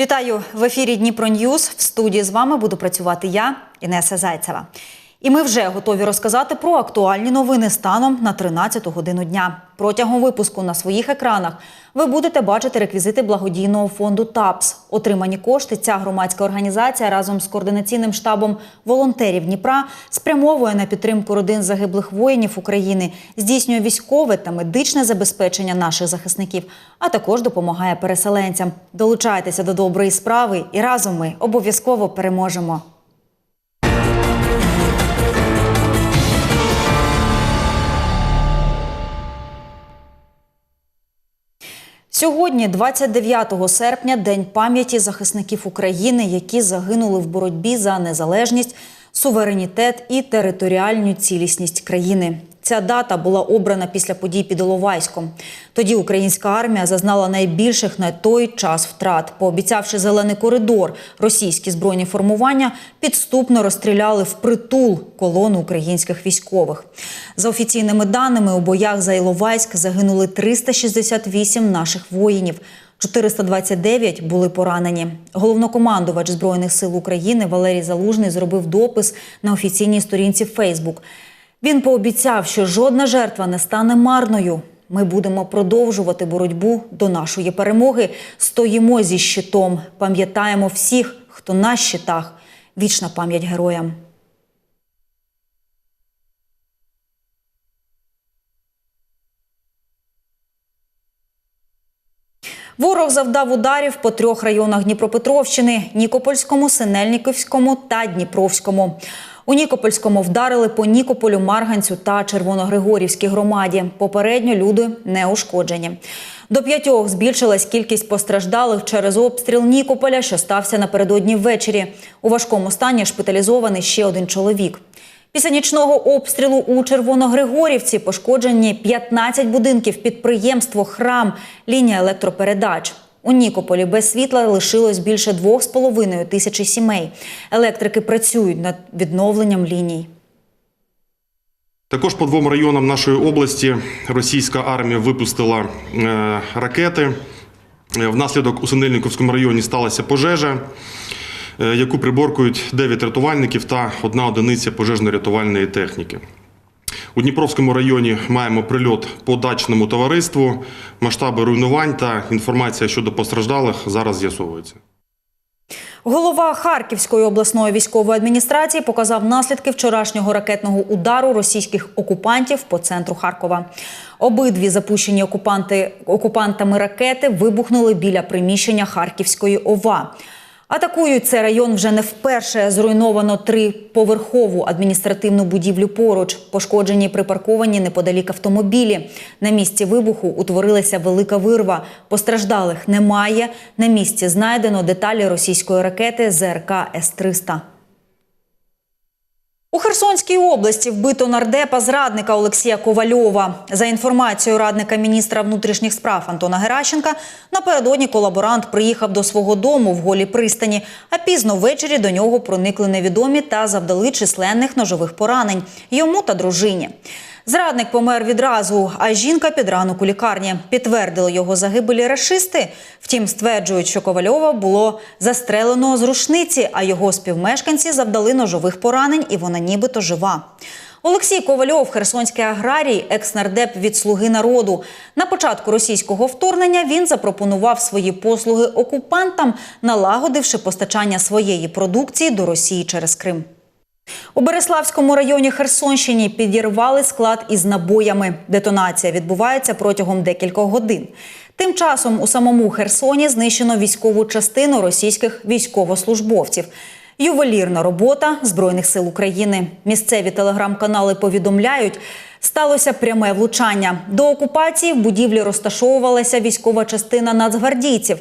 Вітаю в ефірі Дніпро Ньюз. В студії з вами буду працювати я, Інеса Зайцева. І ми вже готові розказати про актуальні новини станом на 13 годину дня. Протягом випуску на своїх екранах ви будете бачити реквізити благодійного фонду ТАПС. Отримані кошти ця громадська організація разом з координаційним штабом волонтерів Дніпра спрямовує на підтримку родин загиблих воїнів України, здійснює військове та медичне забезпечення наших захисників, а також допомагає переселенцям. Долучайтеся до доброї справи, і разом ми обов'язково переможемо. Сьогодні, 29 серпня, день пам'яті захисників України, які загинули в боротьбі за незалежність, суверенітет і територіальну цілісність країни. Ця дата була обрана після подій під Іловайськом. Тоді українська армія зазнала найбільших на той час втрат. Пообіцявши зелений коридор, російські збройні формування підступно розстріляли впритул колону українських військових. За офіційними даними, у боях за Іловайськ загинули 368 наших воїнів. 429 були поранені. Головнокомандувач збройних сил України Валерій Залужний зробив допис на офіційній сторінці Фейсбук. Він пообіцяв, що жодна жертва не стане марною. Ми будемо продовжувати боротьбу до нашої перемоги. Стоїмо зі щитом, пам'ятаємо всіх, хто на щитах. Вічна пам'ять героям. Ворог завдав ударів по трьох районах Дніпропетровщини: Нікопольському, Синельниківському та Дніпровському. У Нікопольському вдарили по Нікополю, Марганцю та Червоногригорівській громаді. Попередньо люди не ушкоджені. До п'ятьох збільшилась кількість постраждалих через обстріл Нікополя, що стався напередодні ввечері. У важкому стані шпиталізований ще один чоловік. Після нічного обстрілу у Червоногригорівці пошкоджені 15 будинків, підприємство, храм, лінія електропередач. У Нікополі без світла лишилось більше 2,5 тисячі сімей. Електрики працюють над відновленням ліній. Також по двом районам нашої області російська армія випустила е, ракети. Е, Внаслідок у Синельниковському районі сталася пожежа, е, яку приборкують 9 рятувальників та одна одиниця пожежно-рятувальної техніки. У Дніпровському районі маємо прильот по дачному товариству, масштаби руйнувань та інформація щодо постраждалих зараз з'ясовується. Голова Харківської обласної військової адміністрації показав наслідки вчорашнього ракетного удару російських окупантів по центру Харкова. Обидві запущені окупанти, окупантами ракети вибухнули біля приміщення Харківської ОВА. Атакують цей район вже не вперше. Зруйновано триповерхову адміністративну будівлю поруч. Пошкоджені припарковані неподалік автомобілі. На місці вибуху утворилася велика вирва. Постраждалих немає. На місці знайдено деталі російської ракети ЗРК С-300. У Херсонській області вбито нардепа зрадника Олексія Ковальова. За інформацією радника міністра внутрішніх справ Антона Геращенка, напередодні колаборант приїхав до свого дому в голій пристані, а пізно ввечері до нього проникли невідомі та завдали численних ножових поранень йому та дружині. Зрадник помер відразу, а жінка під ранок у лікарні. Підтвердили його загибелі рашисти. Втім, стверджують, що Ковальова було застрелено з рушниці, а його співмешканці завдали ножових поранень, і вона нібито жива. Олексій Ковальов, херсонський аграрій, екс-нардеп від Слуги народу. На початку російського вторгнення він запропонував свої послуги окупантам, налагодивши постачання своєї продукції до Росії через Крим. У Береславському районі Херсонщині підірвали склад із набоями. Детонація відбувається протягом декількох годин. Тим часом у самому Херсоні знищено військову частину російських військовослужбовців. Ювелірна робота Збройних сил України. Місцеві телеграм-канали повідомляють, сталося пряме влучання. До окупації в будівлі розташовувалася військова частина нацгвардійців.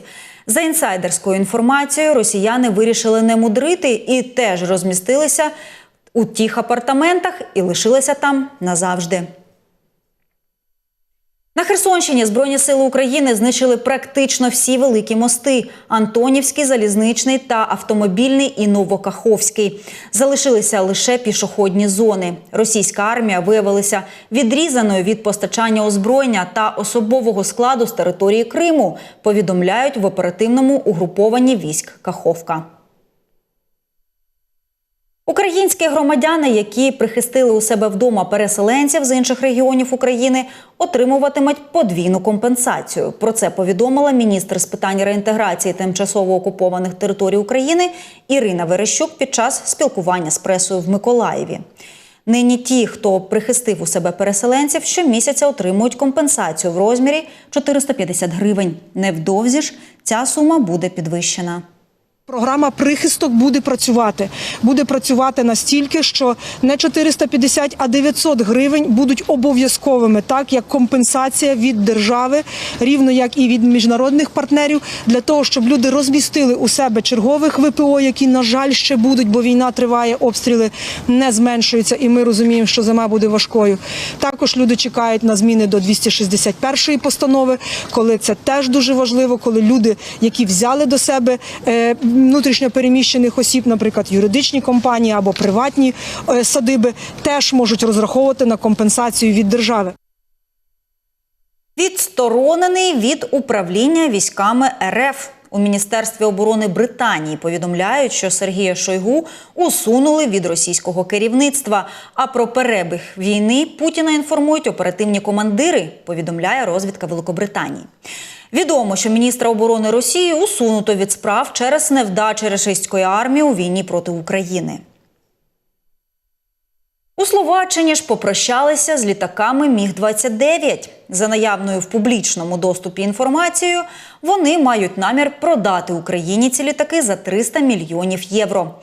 За інсайдерською інформацією, росіяни вирішили не мудрити і теж розмістилися у тих апартаментах і лишилися там назавжди. На Херсонщині Збройні сили України знищили практично всі великі мости: Антонівський, залізничний та автомобільний і Новокаховський. Залишилися лише пішохідні зони. Російська армія виявилася відрізаною від постачання озброєння та особового складу з території Криму. Повідомляють в оперативному угрупованні військ Каховка. Українські громадяни, які прихистили у себе вдома переселенців з інших регіонів України, отримуватимуть подвійну компенсацію. Про це повідомила міністр з питань реінтеграції тимчасово окупованих територій України Ірина Верещук під час спілкування з пресою в Миколаєві. Нині ті, хто прихистив у себе переселенців, щомісяця отримують компенсацію в розмірі 450 гривень. Невдовзі ж ця сума буде підвищена. Програма прихисток буде працювати. Буде працювати настільки, що не 450, а 900 гривень будуть обов'язковими, так як компенсація від держави, рівно як і від міжнародних партнерів, для того, щоб люди розмістили у себе чергових ВПО, які на жаль ще будуть, бо війна триває, обстріли не зменшуються, і ми розуміємо, що зима буде важкою. Також люди чекають на зміни до 261 постанови, коли це теж дуже важливо, коли люди, які взяли до себе е, внутрішньо переміщених осіб, наприклад, юридичні компанії або приватні е, садиби, теж можуть розраховувати на компенсацію від держави. Відсторонений від управління військами РФ. У Міністерстві оборони Британії повідомляють, що Сергія Шойгу усунули від російського керівництва. А про перебіг війни Путіна інформують оперативні командири, повідомляє розвідка Великобританії. Відомо, що міністра оборони Росії усунуто від справ через невдачі рашистської армії у війні проти України. У Словаччині ж попрощалися з літаками Міг-29. За наявною в публічному доступі інформацією, вони мають намір продати Україні ці літаки за 300 мільйонів євро.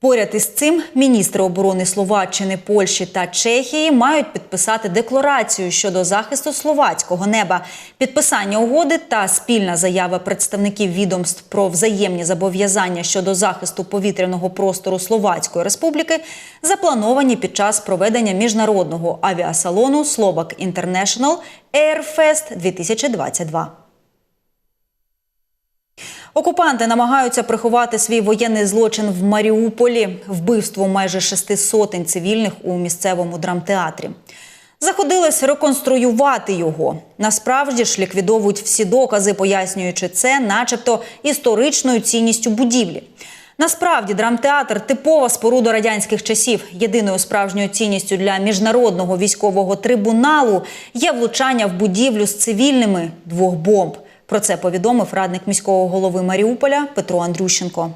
Поряд із цим міністри оборони Словаччини, Польщі та Чехії мають підписати декларацію щодо захисту словацького неба. Підписання угоди та спільна заява представників відомств про взаємні зобов'язання щодо захисту повітряного простору Словацької Республіки заплановані під час проведення міжнародного авіасалону Slovak International Airfest 2022. Окупанти намагаються приховати свій воєнний злочин в Маріуполі, вбивство майже шести сотень цивільних у місцевому драмтеатрі. Заходились реконструювати його. Насправді ж ліквідовують всі докази, пояснюючи це, начебто, історичною цінністю будівлі. Насправді драмтеатр типова споруда радянських часів. Єдиною справжньою цінністю для міжнародного військового трибуналу є влучання в будівлю з цивільними двох бомб. Про це повідомив радник міського голови Маріуполя Петро Андрющенко.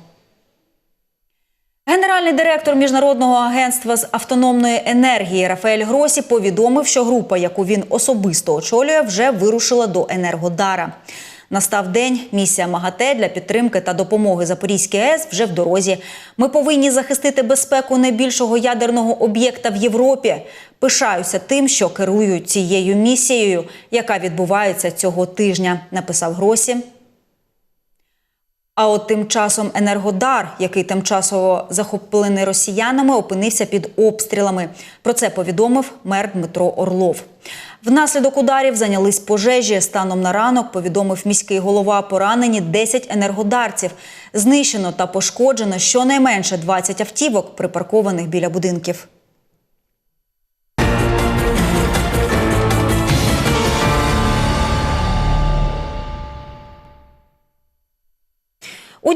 Генеральний директор міжнародного агентства з автономної енергії Рафаель Гросі повідомив, що група, яку він особисто очолює, вже вирушила до Енергодара. Настав день. Місія МАГАТЕ для підтримки та допомоги Запорізькій АЕС вже в дорозі. Ми повинні захистити безпеку найбільшого ядерного об'єкта в Європі. Пишаюся тим, що керую цією місією, яка відбувається цього тижня, написав Гросі. А от тим часом Енергодар, який тимчасово захоплений росіянами, опинився під обстрілами. Про це повідомив мер Дмитро Орлов. Внаслідок ударів зайнялись пожежі. Станом на ранок повідомив міський голова. Поранені 10 енергодарців. Знищено та пошкоджено щонайменше 20 автівок, припаркованих біля будинків.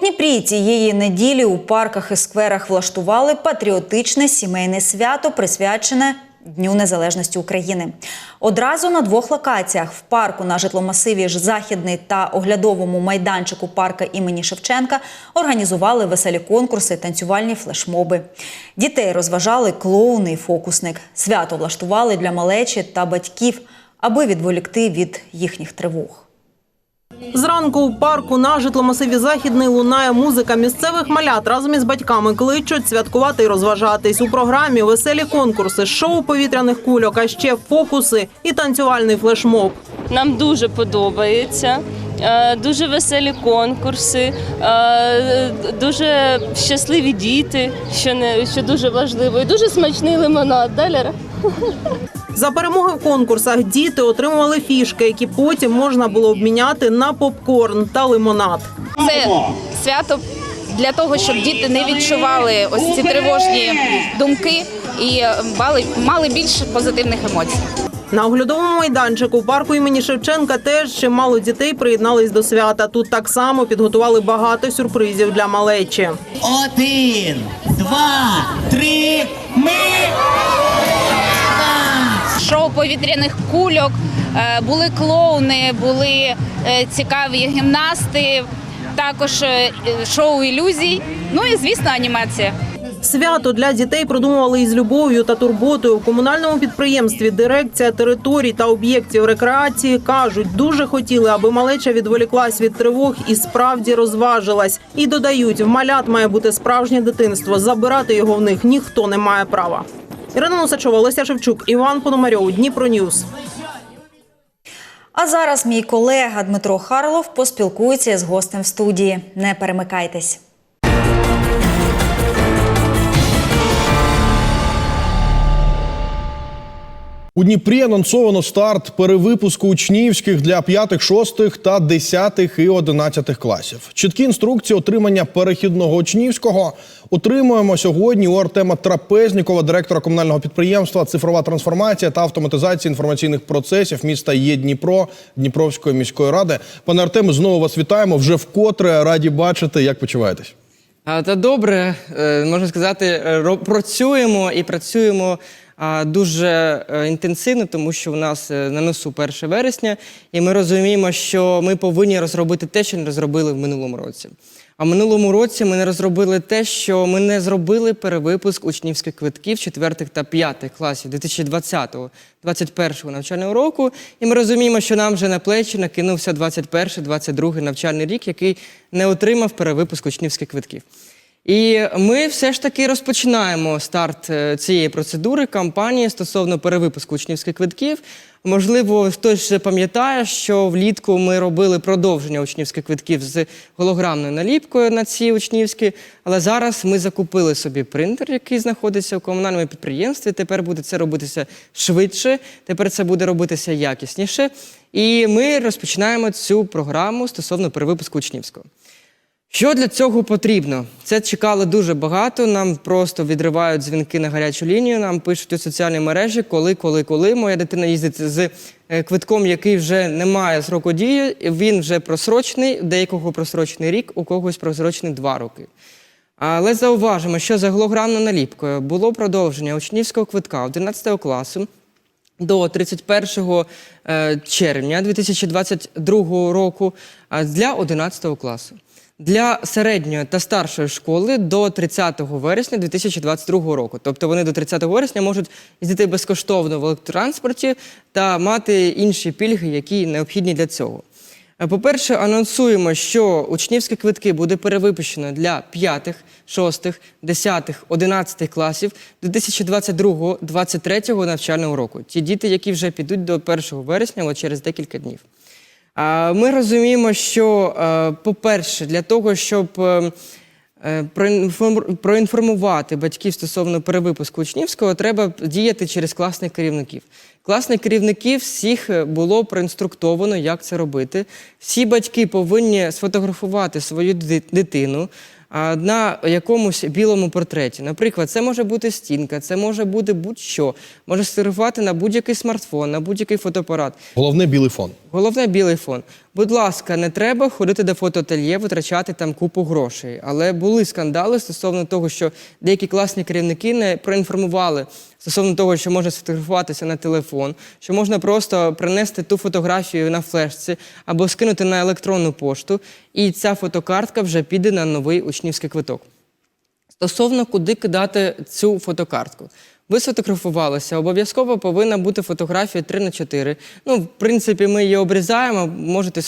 Дніпрі цієї неділі у парках і скверах влаштували патріотичне сімейне свято, присвячене Дню Незалежності України. Одразу на двох локаціях в парку на житломасиві ж Західний та оглядовому майданчику парка імені Шевченка організували веселі конкурси, танцювальні флешмоби. Дітей розважали клоуни і фокусник. Свято влаштували для малечі та батьків, аби відволікти від їхніх тривог. Зранку у парку на житломасиві Західний лунає музика місцевих малят разом із батьками кличуть святкувати і розважатись. У програмі веселі конкурси, шоу повітряних кульок, а ще фокуси і танцювальний флешмоб. Нам дуже подобається. Е, Дуже веселі конкурси, е, дуже щасливі діти, що не що дуже важливо, і дуже смачний лимонад. Да, Лера? За перемоги в конкурсах діти отримували фішки, які потім можна було обміняти на попкорн та лимонад. Це свято для того, щоб діти не відчували ось ці тривожні думки і е, мали, більше позитивних емоцій. На оглядовому майданчику парку імені Шевченка теж чимало дітей приєднались до свята. Тут так само підготували багато сюрпризів для малечі. Один, два, три, ми. Шоу повітряних кульок, е, були клоуни, були е, цікаві гімнасти, також е, шоу ілюзій. Ну і звісно, анімація. Свято для дітей продумували із любов'ю та турботою. В комунальному підприємстві дирекція територій та об'єктів рекреації кажуть, дуже хотіли, аби малеча відволіклась від тривог і справді розважилась. І додають, в малят має бути справжнє дитинство. Забирати його в них ніхто не має права. Ірина Носачова, Олеся Шевчук, Іван Пономарьов, Дніпро Ньюс. А зараз мій колега Дмитро Харлов поспілкується з гостем в студії. Не перемикайтесь. У Дніпрі анонсовано старт перевипуску учнівських для 5, 6 та 10 і 11 класів. Чіткі інструкції отримання перехідного учнівського отримуємо сьогодні у Артема Трапезнікова, директора комунального підприємства Цифрова трансформація та автоматизація інформаційних процесів міста є Дніпро Дніпровської міської ради. Пане Артеме, знову вас вітаємо. Вже вкотре раді бачити. Як почуваєтесь? Та добре, е, можна сказати, е, працюємо і працюємо дуже е, інтенсивно, тому що у нас е, на носу 1 вересня, і ми розуміємо, що ми повинні розробити те, що не розробили в минулому році. А в минулому році ми не розробили те, що ми не зробили перевипуск учнівських квитків 4 та 5 класів 2020-2021 навчального року. І ми розуміємо, що нам вже на плечі накинувся 21-22 навчальний рік, який не отримав перевипуск учнівських квитків. І ми все ж таки розпочинаємо старт е, цієї процедури кампанії стосовно перевипуску учнівських квитків. Можливо, хтось ще пам'ятає, що влітку ми робили продовження учнівських квитків з голограмною наліпкою на ці учнівські, але зараз ми закупили собі принтер, який знаходиться у комунальному підприємстві. Тепер буде це робитися швидше, тепер це буде робитися якісніше. І ми розпочинаємо цю програму стосовно перевипуску учнівського. Що для цього потрібно? Це чекали дуже багато. Нам просто відривають дзвінки на гарячу лінію. Нам пишуть у соціальні мережі, коли, коли, коли. Моя дитина їздить з е, квитком, який вже не має сроку дії. Він вже просрочений, деякого просрочений рік, у когось просрочений два роки. Але зауважимо, що за голограмною наліпкою було продовження учнівського квитка 11 класу до 31 е, червня 2022 року для 11 класу. Для середньої та старшої школи до 30 вересня 2022 року. Тобто вони до 30 вересня можуть їздити безкоштовно в електротранспорті та мати інші пільги, які необхідні для цього. Е, По-перше, анонсуємо, що учнівські квитки буде перевипущено для 5, 6, 10, 11 класів 2022-2023 навчального року. Ті діти, які вже підуть до 1 вересня, от через декілька днів. Ми розуміємо, що, е, по-перше, для того, щоб е, е, проінформ- проінформувати батьків стосовно перевипуску учнівського, треба діяти через класних керівників. Класних керівників всіх було проінструктовано, як це робити. Всі батьки повинні сфотографувати свою дитину на якомусь білому портреті. Наприклад, це може бути стінка, це може бути будь-що. Може сервувати на будь-який смартфон, на будь-який фотоапарат. Головне білий фон. Головне білий фон. Будь ласка, не треба ходити до фотоательє, витрачати там купу грошей. Але були скандали стосовно того, що деякі класні керівники не проінформували стосовно того, що можна сфотографуватися на телефон, що можна просто принести ту фотографію на флешці або скинути на електронну пошту, і ця фотокартка вже піде на новий учнівський квиток. Стосовно куди кидати цю фотокартку. Ви сфотографувалися, обов'язково повинна бути фотографія 3 на 4. Ну, в принципі, ми її обрізаємо, можете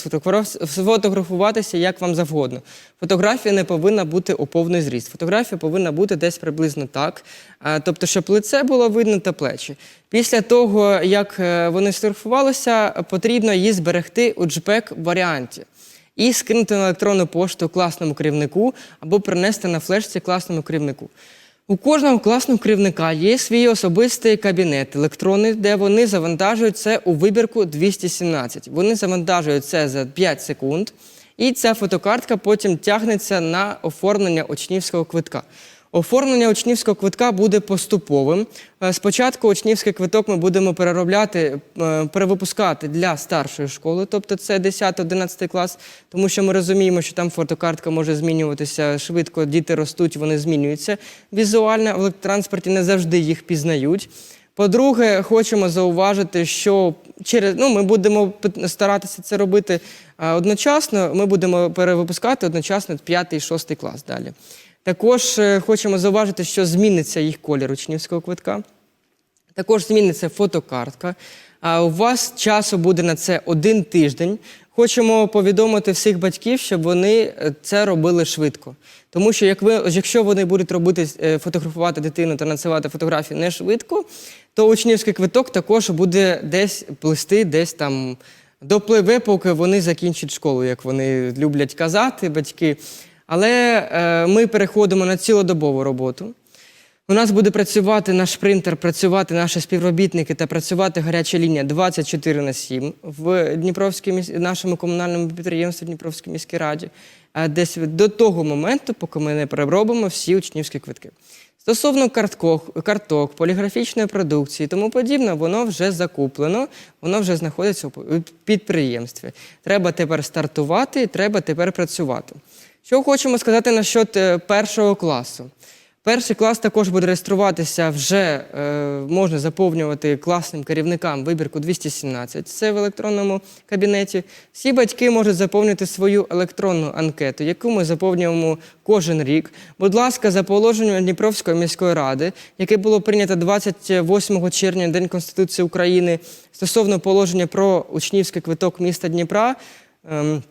сфотографуватися як вам завгодно. Фотографія не повинна бути у повний зріст. Фотографія повинна бути десь приблизно так, тобто, щоб лице було видно та плечі. Після того, як е, вони сфотографувалися, потрібно її зберегти у JPEG варіанті і скинути на електронну пошту класному керівнику або принести на флешці класному керівнику. У кожного класного керівника є свій особистий кабінет електронний, де вони завантажують це у вибірку 217. Вони завантажують це за 5 секунд, і ця фотокартка потім тягнеться на оформлення учнівського квитка. Оформлення учнівського квитка буде поступовим. Е, Спочатку учнівський квиток ми будемо переробляти, е, перевипускати для старшої школи, тобто це 10-11 клас, тому що ми розуміємо, що там фотокартка може змінюватися швидко, діти ростуть, вони змінюються візуально, в електротранспорті не завжди їх пізнають. По-друге, хочемо зауважити, що через ну ми будемо старатися це робити одночасно. Ми будемо перевипускати одночасно 5 і 6 клас далі. Також е, хочемо зауважити, що зміниться їх колір учнівського квитка. Також зміниться фотокартка. А у вас часу буде на це один тиждень. Хочемо повідомити всіх батьків, щоб вони е, це робили швидко. Тому що як ви, якщо вони будуть робити е, фотографувати дитину та надсилати фотографії не швидко, то учнівський квиток також буде десь плисти, десь там допливе, поки вони закінчать школу, як вони люблять казати, батьки. Але е, ми переходимо на цілодобову роботу. У нас буде працювати наш принтер, працювати наші співробітники та працювати гаряча лінія 24 на 7 в Дніпровській нашому комунальному підприємстві Дніпровській міській раді. Десь до того моменту, поки ми не переробимо всі учнівські квитки. Стосовно карток, карток, поліграфічної продукції тому подібне, воно вже закуплено, воно вже знаходиться у підприємстві. Треба тепер стартувати, треба тепер працювати. Що хочемо сказати насчет першого класу? Перший клас також буде реєструватися вже е, можна заповнювати класним керівникам вибірку 217. Це в електронному кабінеті. Всі батьки можуть заповнити свою електронну анкету, яку ми заповнюємо кожен рік. Будь ласка, за положенням Дніпровської міської ради, яке було прийнято 28 червня, День Конституції України, стосовно положення про учнівський квиток міста Дніпра. ем,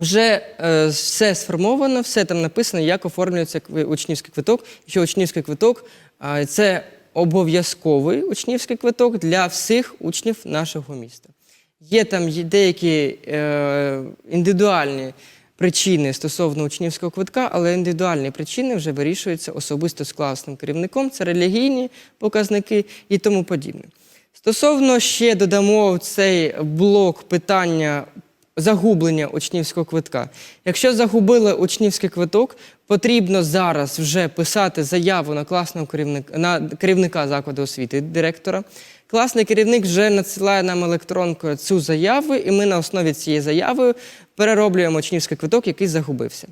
вже е, все сформовано, все там написано, як оформлюється учнівський квиток. Що учнівський квиток а, це обов'язковий учнівський квиток для всіх учнів нашого міста. Є там деякі е, індивідуальні причини стосовно учнівського квитка, але індивідуальні причини вже вирішуються особисто з класним керівником, це релігійні показники і тому подібне. Стосовно ще додамо цей блок питання загублення учнівського квитка. Якщо загубили учнівський квиток, потрібно зараз вже писати заяву на класного керівника на керівника закладу освіти, директора. Класний керівник вже надсилає нам електронкою цю заяву, і ми на основі цієї заяви перероблюємо учнівський квиток, який загубився.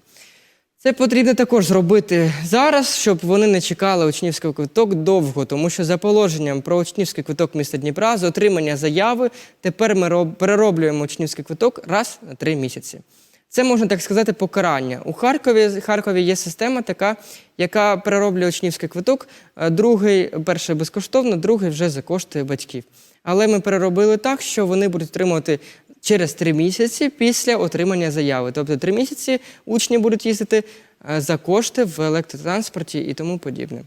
Це потрібно також зробити зараз, щоб вони не чекали учнівський квиток довго, тому що за положенням про учнівський квиток міста Дніпра з отримання заяви тепер ми роб- перероблюємо учнівський квиток раз на три місяці. Це можна так сказати покарання. У Харкові, Харкові є система така, яка перероблює учнівський квиток. е, Другий, перший безкоштовно, другий вже за кошти батьків. Але ми переробили так, що вони будуть отримувати через три місяці після отримання заяви. Тобто три місяці учні будуть їздити е, за кошти в електротранспорті і тому подібне.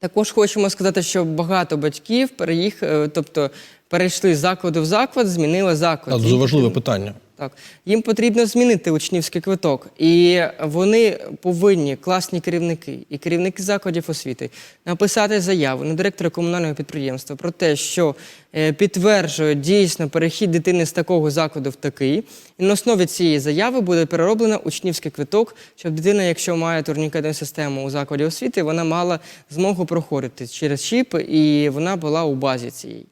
Також хочемо сказати, що багато батьків переїхали, тобто перейшли з закладу в заклад, змінили заклад. Це важливе питання. Так, їм потрібно змінити учнівський квиток, і вони повинні, класні керівники і керівники закладів освіти, написати заяву на директора комунального підприємства про те, що е, підтверджують дійсно перехід дитини з такого закладу в такий. І на основі цієї заяви буде перероблено учнівський квиток, щоб дитина, якщо має турнікетну систему у закладі освіти, вона мала змогу проходити через чіп, і вона була у базі цієї.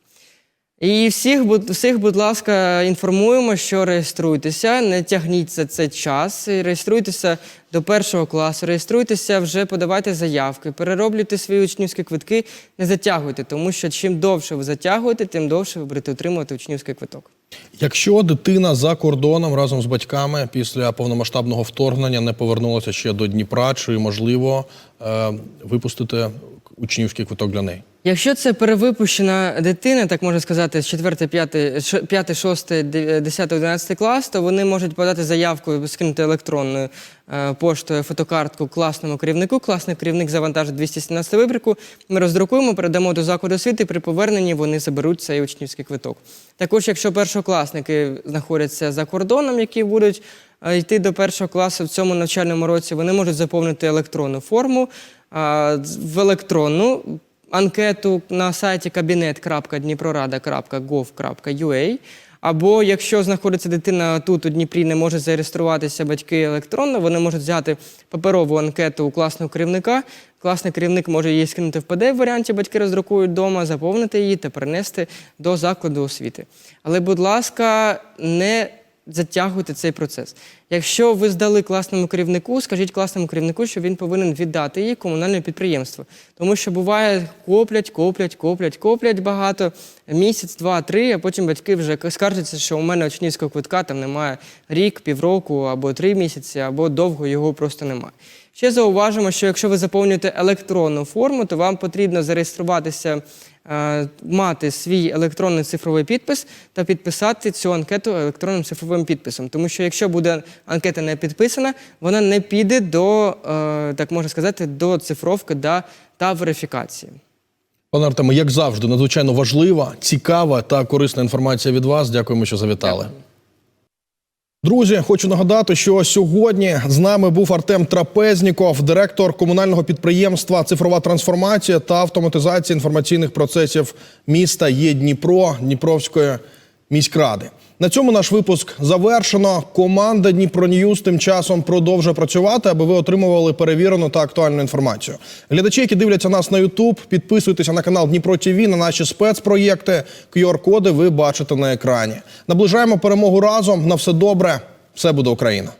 І всіх, всіх, будь ласка, інформуємо, що реєструйтеся, не тягніть за це час, реєструйтеся до першого класу, реєструйтеся, вже подавайте заявки, перероблюйте свої учнівські квитки, не затягуйте, тому що чим довше ви затягуєте, тим довше ви будете отримувати учнівський квиток. Якщо дитина за кордоном разом з батьками після повномасштабного вторгнення не повернулася ще до Дніпра, чи можливо е, випустити учнівський квиток для неї? Якщо це перевипущена дитина, так можна сказати, з 4, 5, 5 6, 10, 11 клас, то вони можуть подати заявку, скинути електронною е, поштою фотокартку класному керівнику. Класний керівник завантажить 217 вибірку. Ми роздрукуємо, передамо до закладу освіти. При поверненні вони заберуть цей учнівський квиток. Також, якщо першокласники знаходяться за кордоном, які будуть е, йти до першого класу в цьому навчальному році, вони можуть заповнити електронну форму в електронну анкету на сайті кабінет.дніпрорада.gov.ua, або якщо знаходиться дитина тут у Дніпрі, не може зареєструватися батьки електронно, вони можуть взяти паперову анкету у класного керівника. Класний керівник може її скинути в pdf варіанті, батьки роздрукують вдома, заповнити її та принести до закладу освіти. Але, будь ласка, не затягуйте цей процес. Якщо ви здали класному керівнику, скажіть класному керівнику, що він повинен віддати її комунальне підприємство. Тому що буває, коплять, коплять, коплять, коплять багато, місяць, два, три, а потім батьки вже скаржаться, що у мене учнівського квитка там немає рік, півроку або три місяці, або довго його просто немає. Ще зауважимо, що якщо ви заповнюєте електронну форму, то вам потрібно зареєструватися, мати свій електронний цифровий підпис та підписати цю анкету електронним цифровим підписом. Тому що якщо буде анкета не підписана, вона не піде до, е, так можна сказати, до цифровки да, та верифікації. Пане Артеме, як завжди, надзвичайно важлива, цікава та корисна інформація від вас. Дякуємо, що завітали. Друзі, хочу нагадати, що сьогодні з нами був Артем Трапезніков, директор комунального підприємства Цифрова трансформація та автоматизація інформаційних процесів міста є Дніпро Дніпровської міськради. На цьому наш випуск завершено. Команда Дніпро Ньюз тим часом продовжує працювати, аби ви отримували перевірену та актуальну інформацію. Глядачі, які дивляться нас на Ютуб, підписуйтеся на канал Дніпро ТІВІ, на наші спецпроєкти. QR-коди ви бачите на екрані. Наближаємо перемогу разом. На все добре. Все буде Україна.